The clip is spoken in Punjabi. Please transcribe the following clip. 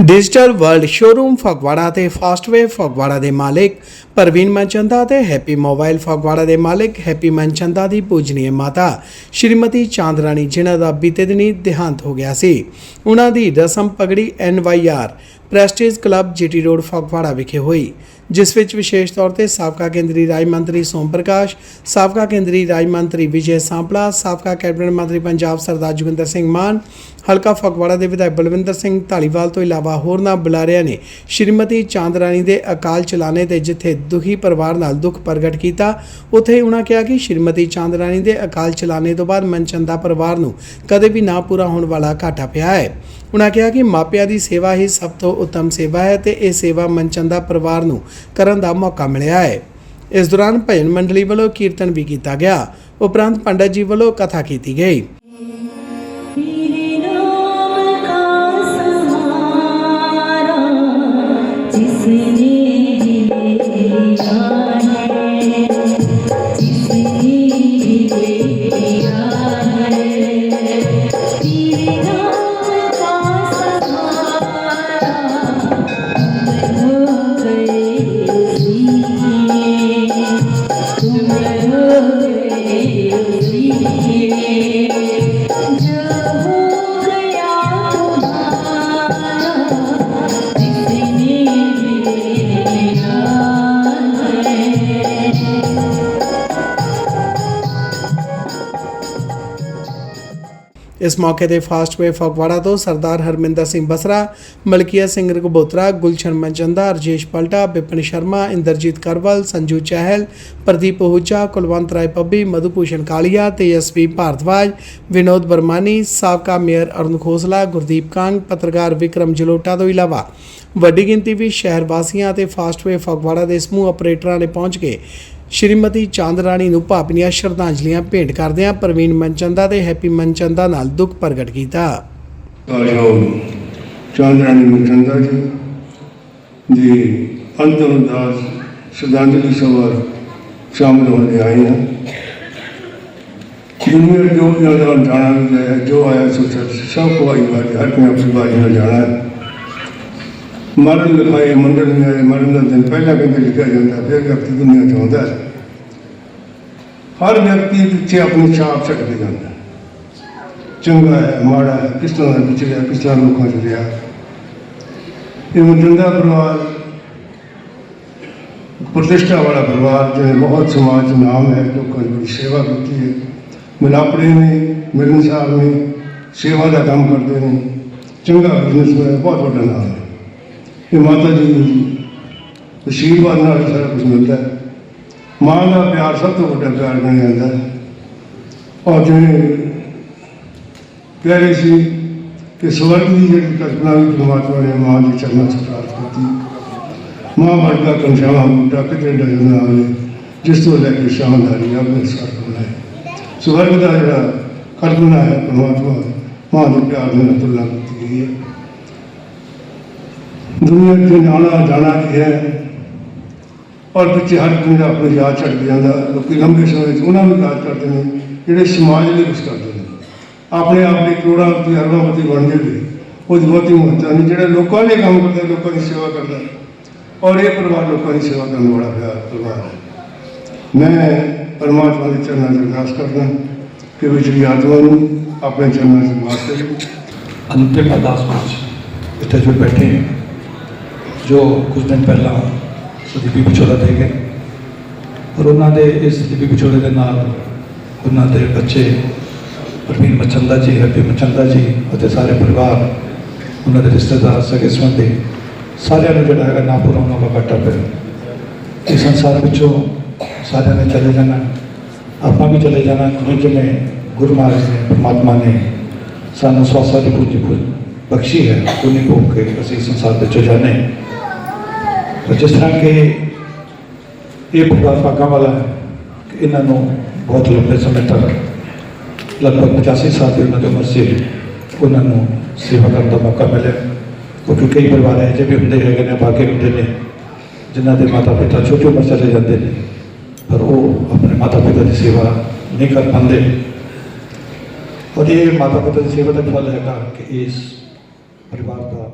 ਡਿਜੀਟਲ ਵਰਲਡ ਸ਼ੋਰੂਮ ਫਗਵਾੜਾ ਤੇ ਫਾਸਟਵੇ ਫਗਵਾੜਾ ਦੇ ਮਾਲਕ ਪ੍ਰਵੀਨ ਮਨਚੰਦਾ ਤੇ ਹੈਪੀ ਮੋਬਾਈਲ ਫਗਵਾੜਾ ਦੇ ਮਾਲਕ ਹੈਪੀ ਮਨਚੰਦਾ ਦੀ ਪੂਜਨੀय ਮਾਤਾ ਸ਼੍ਰੀਮਤੀ ਚਾਂਦਰਾਣੀ ਜਿਨ੍ਹਾਂ ਦਾ ਬੀਤੇ ਦਿਨੀ ਦੇਹਾਂਤ ਹੋ ਗਿਆ ਸੀ। ਉਹਨਾਂ ਦੀ ਰਸਮ ਪਗੜੀ NYR prestige club GT road Phagwara ਵਿਖੇ ਹੋਈ, ਜਿਸ ਵਿੱਚ ਵਿਸ਼ੇਸ਼ ਤੌਰ ਤੇ ਸਾਬਕਾ ਕੇਂਦਰੀ ਰਾਜ ਮੰਤਰੀ ਸੋਮ ਪ੍ਰਕਾਸ਼, ਸਾਬਕਾ ਕੇਂਦਰੀ ਰਾਜ ਮੰਤਰੀ ਵਿਜੇ ਸਾਂਪਲਾ, ਸਾਬਕਾ ਕੈਬਨਿਟ ਮੰਤਰੀ ਪੰਜਾਬ ਸਰਦਾਰ ਜੋਗਿੰਦਰ ਸਿੰਘ ਮਾਨ, ਹਲਕਾ ਫਗਵਾੜਾ ਦੇ ਵਿਧਾਇਕ ਬਲਵਿੰਦਰ ਸਿੰਘ ਢਾਲੀਵਾਲ ਤੋਂ ਇਲਾਵਾ ਹੋਰਨਾਂ ਬੁਲਾਰਿਆਂ ਨੇ ਸ਼੍ਰੀਮਤੀ ਚਾਂਦਰਾਣੀ ਦੇ ਅਕਾਲ ਚਲਾਣੇ ਤੇ ਜਿੱਥੇ ਦੁਖੀ ਪਰਿਵਾਰ ਨਾਲ ਦੁੱਖ ਪ੍ਰਗਟ ਕੀਤਾ, ਉੱਥੇ ਉਹਨਾਂ ਕਿਹਾ ਕਿ ਸ਼੍ਰੀਮਤੀ ਚਾਂਦਰਾਣੀ ਦੇ ਅਕਾਲ ਚਲਾਣੇ ਤੋਂ ਬਾਅਦ ਮਨਚੰਦਾ ਪਰਿਵਾਰ ਨੂੰ ਕਦੇ ਵੀ ਨਾ ਪੂਰਾ ਹੋਣ ਵਾਲਾ ਘਾਟਾ ਪਿਆ ਹੈ। ਉਹਨਾਂ ਕਿਹਾ ਕਿ ਮਾਪਿਆਂ ਦੀ ਸੇਵਾ ਹੀ ਸਭ ਤੋਂ ਉਤਮ ਸੇਵਾ ਹੈ ਤੇ ਇਹ ਸੇਵਾ ਮਨਚੰਦਾ ਪਰਿਵਾਰ ਨੂੰ ਕਰਨ ਦਾ ਮੌਕਾ ਮਿਲਿਆ ਹੈ। ਇਸ ਦੌਰਾਨ ਭਜਨ ਮੰਡਲੀ ਵੱਲੋਂ ਕੀਰਤਨ ਵੀ ਕੀਤਾ ਗਿਆ। ਉਪਰੰਤ ਪੰਡਤ ਜੀ ਵੱਲੋਂ ਕਥਾ ਕੀਤੀ ਗਈ। तेरे ਇਸ ਮੌਕੇ ਤੇ ਫਾਸਟਵੇ ਫਗਵਾੜਾ ਤੋਂ ਸਰਦਾਰ ਹਰਮਿੰਦਰ ਸਿੰਘ ਬਸਰਾ ਮਲਕੀਆ ਸਿੰਘ ਰਘਬੋਤਰਾ, ਗੁਲਸ਼ਨ ਮਨਚੰਦਾ ਰਜੇਸ਼ ਪਲਟਾ, ਬਿਪਨ ਸ਼ਰਮਾ, ਇੰਦਰਜੀਤ ਕਰਵਲ, ਸੰਜੂ ਚਹਿਲ, ਪ੍ਰਦੀਪ ਉਹੂਚਾ ਕੁਲਵੰਤ ਰਾਏ ਪੱਬੀ, ਮਧੂਭੂਸ਼ਣ ਕਾਲੀਆ ਤੇਜਸਵੀ ਭਾਰਦਵਾਜ, ਵਿਨੋਦ ਬਰਮਾਨੀ ਸਾਬਕਾ ਮੇਅਰ ਅਰੁਣ ਖੋਸਲਾ, ਗੁਰਦੀਪ ਕਾਂਗ, ਪੱਤਰਕਾਰ ਵਿਕਰਮ ਜਲੋਟਾ ਤੋਂ ਇਲਾਵਾ ਵੱਡੀ ਗਿਣਤੀ ਵਿੱਚ ਸ਼ਹਿਰ ਵਾਸੀਆਂ ਅਤੇ ਫਾਸਟਵੇ ਫਗਵਾੜਾ ਦੇ ਸਮੂਹ ਆਪਰੇਟਰਾਂ ਨੇ ਪਹੁੰਚ ਕੇ ਸ਼੍ਰੀਮਤੀ ਚਾਂਦ ਰਾਣੀ ਨੂੰ ਭਾਵਨੀਆਂ ਸ਼ਰਧਾਂਜਲੀਆਂ ਭੇਂਟ ਕਰਦਿਆਂ ਪ੍ਰਵੀਨ ਮਨਚੰਦਾ ਤੇ ਹੈਪੀ ਮਨਚੰਦਾ ਨਾਲ ਦੁੱਖ ਪ੍ਰਗਟ ਕੀਤਾ। ਕਾਰਯੋਗ ਚਾਂਦਰਾਣੀ ਮਚੰਦਾ ਜੀ ਦੀ ਅੰਤਮ ਅਰਦਾਸ ਸ਼ਰਧਾਂਜਲੀ ਸਭਾ ਸ਼ਾਮਲ ਹੋਣ ਲਈ ਆਏ ਹਾਂ ਦੁਨੀਆ ਜੋ ਜ਼ਿਆਦਾ ਜਾਣਾ ਵੀ ਹੈ, ਜੋ ਆਇਆ ਸੋ ਸਭ ਕੋ ਆਈ ਵਾਰੀ ਹਰ ਕੋਈ ਆਪਣੀ ਵਾਰੀ ਨਾਲ ਜਾਣਾ ਹੈ। ਮਰਨ ਲਿਖਾਏ ਮੰਡਲ ਨੇ ਆਏ ਮਰਨ ਦਾ ਦਿਨ ਪਹਿਲਾਂ ਕਹਿੰਦੇ ਲਿਖਿਆ ਜਾਂਦਾ ਫਿਰ ਵਿਅਕਤੀ ਦੁਨੀਆ ਚ ਆਉਂਦਾ ਹੈ ਹਰ ਵਿਅਕਤੀ ਪਿੱਛੇ ਆਪਣੀ ਛਾਪ ਛੱਡ ਕੇ ਜਾਂਦਾ ਹੈ ਚੰਗਾ ਹੈ ਮਾੜਾ ਹੈ ਕਿਸ ਤਰ੍ਹਾਂ ਦਾ ਵਿਚਰਿਆ ਕਿਸ ਤਰ੍ਹਾਂ ਲੋਕਾਂ ਚ ਰਿਹਾ ਇਹ ਮਜੰਦਾ ਪਰਿਵਾਰ ਪ੍ਰਤਿਸ਼ਠਾ ਵਾਲਾ ਪਰਿਵਾਰ ਜਿਹਨੇ ਬਹੁਤ ਸਮਾਜ ਚ ਨਾਮ ਹੈ ਲੋਕਾਂ ਦੀ ਬੜੀ ਸੇਵਾ ਕੀਤੀ ਹੈ ਮਿਲਾਪੜੇ ਨੇ ਮਿਲਨਸਾਰ ਨੇ ਸੇਵਾ ਦਾ ਕੰਮ ਕਰਦੇ ਨੇ ਚੰਗਾ ਬਿਜ਼ਨਸ ਹੈ ਬਹੁਤ ਵੱਡਾ ਨਾਮ ਹੈ ਮਾਤਾ ਜੀ ਦੀ ਅਸ਼ੀਰਵਾਦ ਨਾਲ ਸਾਰਾ ਕੁਝ ਮਿਲਦਾ ਹੈ। ਮਾਂ ਦਾ ਪਿਆਰ ਸਭ ਤੋਂ ਵੱਡਾ ਪਿਆਰ ਮੰਨਿਆ ਜਾਂਦਾ ਹੈ। ਔਰ ਜਿਵੇਂ ਕਹਿ ਰਹੇ ਸੀ ਕਿ ਸਵਰਗ ਦੀ ਜਿਹੜੀ ਕਲਪਨਾ ਵੀ ਪਰਮਾਤਮਾ ਨੇ ਮਾਂ ਦੇ ਚਰਨਾਂ 'ਚ ਪ੍ਰਾਪਤ ਕੀਤੀ। ਮਾਂ ਵਰਗਾ ਕੰਸ਼ਾਵਾ ਬੂਟਾ ਕਿਤੇ ਡਰ ਨਾ ਆਵੇ ਜਿਸ ਤੋਂ ਲੈ ਕੇ ਸ਼ਾਨਦਾਰੀ ਆਪਣੇ ਸਵਰਗ ਬਣਾਏ ਸਵਰਗ ਦਾ ਜਿਹੜਾ ਕਲਪਨਾ ਹੈ, ਪਰਮਾਤਮਾ ਮਾਂ ਦੇ ਪਿਆਰ ਨਾਲ ਤੁਲਨਾ ਕੀਤੀ ਗਈ ਹੈ। ਦੁਨੀਆ ਦੇ ਆਉਣਾ ਜਾਣਾ ਇਹ ਹੈ। ਔਰ ਪਿੱਛੇ ਹਰ ਕੋਈ ਦਾ ਆਪਣੀ ਯਾਦ ਛੱਡ ਜਾਂਦਾ। ਲੋਕੀ ਲੰਬੇ ਸਮੇਂ ਵਿੱਚ ਉਹਨਾਂ ਨੂੰ ਯਾਦ ਕਰਦੇ ਨੇ ਜਿਹੜੇ ਸਮਾਜ ਲਈ ਕੁਝ ਕਰਦੇ ਨੇ। ਆਪਣੇ ਆਪ ਦੇ ਕਰੋੜਾਂ ਰੁਪਏ ਅਰਬਾਂ ਰੁਪਏ ਬਣ ਜਾਂਦੇ ਉਹ ਬਹੁਤੀ ਮਹੱਤਤਾ ਨਹੀਂ ਜਿਹੜਾ ਲੋਕਾਂ ਲਈ ਕੰਮ ਕਰਦਾ ਲੋਕਾਂ ਦੀ ਸੇਵਾ ਕਰਦਾ ਔਰ ਇਹ ਪਰਿਵਾਰ ਲੋਕਾਂ ਦੀ ਸੇਵਾ ਕਰਨ ਵਾਲਾ ਪਿਆਰ ਪਰਿਵਾਰ ਹੈ। ਮੈਂ ਪਰਮਾਤਮਾ ਦੇ ਚਰਨਾਂ 'ਚ ਅਰਦਾਸ ਕਰਦਾ ਕਿ ਵਿਚਲੀ ਆਤਮਾ ਨੂੰ ਆਪਣੇ ਚਰਨਾਂ 'ਚ ਮਾਰ ਅੰਤਿਮ ਅਰਦਾਸ ਵਿੱਚ ਇੱਥੇ ਜੋ ਬੈਠੇ ਹਾਂ ਜੋ ਕੁਝ ਦਿਨ ਪਹਿਲਾਂ ਸਦੀਪੀ ਵਿਛੋੜਾ ਦੇ ਗਏ। ਔਰ ਉਹਨਾਂ ਦੇ ਇਸ ਸਦੀਪੀ ਵਿਛੋੜੇ ਦੇ ਨਾਲ ਉਹਨਾਂ ਦੇ ਬੱਚੇ ਪ੍ਰਵੀਨ ਮਚੰਦਾ ਜੀ ਹੈਪੀ ਮਚੰਦਾ ਜੀ ਅਤੇ ਸਾਰੇ ਪਰਿਵਾਰ, ਉਹਨਾਂ ਦੇ ਰਿਸ਼ਤੇਦਾਰ ਸਗੇ ਸੰਬੰਧੀ ਸਾਰਿਆਂ ਨੂੰ ਜਿਹੜਾ ਹੈਗਾ ਨਾ ਪੂਰਾ ਹੋਣਾ ਦਾ ਘਾਟਾ ਪਿਆ ਇਸ ਸੰਸਾਰ ਵਿੱਚੋਂ ਸਾਰਿਆਂ ਨੇ ਚਲੇ ਜਾਣਾ। ਆਪਾਂ ਵੀ ਚਲੇ ਜਾਣਾ। ਜਿਵੇਂ ਜਿਵੇਂ ਗੁਰੂ ਮਹਾਰਾਜ ਨੇ, ਪਰਮਾਤਮਾ ਨੇ ਸਾਨੂੰ ਸਵਾਸਾਂ ਦੀ ਪੂਜੀ ਬਖਸ਼ੀ ਹੈ। ਉਹਨੇ ਭੋਗ ਕੇ ਅਸੀਂ ਸੰਸਾਰ ਵਿੱਚੋਂ ਜਾਣੇ। ਤਾਂ ਜਿਸ ਤਰ੍ਹਾਂ ਕਿ ਇਹ ਪਰਿਵਾਰ ਭਾਗਾਂ ਵਾਲਾ ਹੈ ਕਿ ਇਹਨਾਂ ਨੂੰ ਬਹੁਤ ਲੰਬੇ ਸਮੇਂ ਤੱਕ, ਲਗਭਗ 85 ਸਾਲ ਦੀ ਉਹਨਾਂ ਦੀ ਉਮਰ ਸੀ, ਉਹਨਾਂ ਨੂੰ ਸੇਵਾ ਕਰਨ ਦਾ ਮੌਕਾ ਮਿਲਿਆ। ਕਿਉਂਕਿ ਕਈ ਪਰਿਵਾਰ ਇਹੋ ਜਿਹੇ ਵੀ ਹੁੰਦੇ ਹੈਗੇ ਨੇ, ਬਾਕੀ ਹੁੰਦੇ ਨੇ, ਜਿਨ੍ਹਾਂ ਦੇ ਮਾਤਾ ਪਿਤਾ ਛੋਟੀ ਉਮਰ ਚਲੇ ਜਾਂਦੇ ਨੇ, ਪਰ ਉਹ ਆਪਣੇ ਮਾਤਾ ਪਿਤਾ ਦੀ ਸੇਵਾ ਨਹੀਂ ਕਰ ਪਾਉਂਦੇ। ਔਰ ਇਹ ਮਾਤਾ ਪਿਤਾ ਦੀ ਸੇਵਾ ਦਾ ਫਲ ਹੈਗਾ ਕਿ ਇਸ ਪਰਿਵਾਰ ਦਾ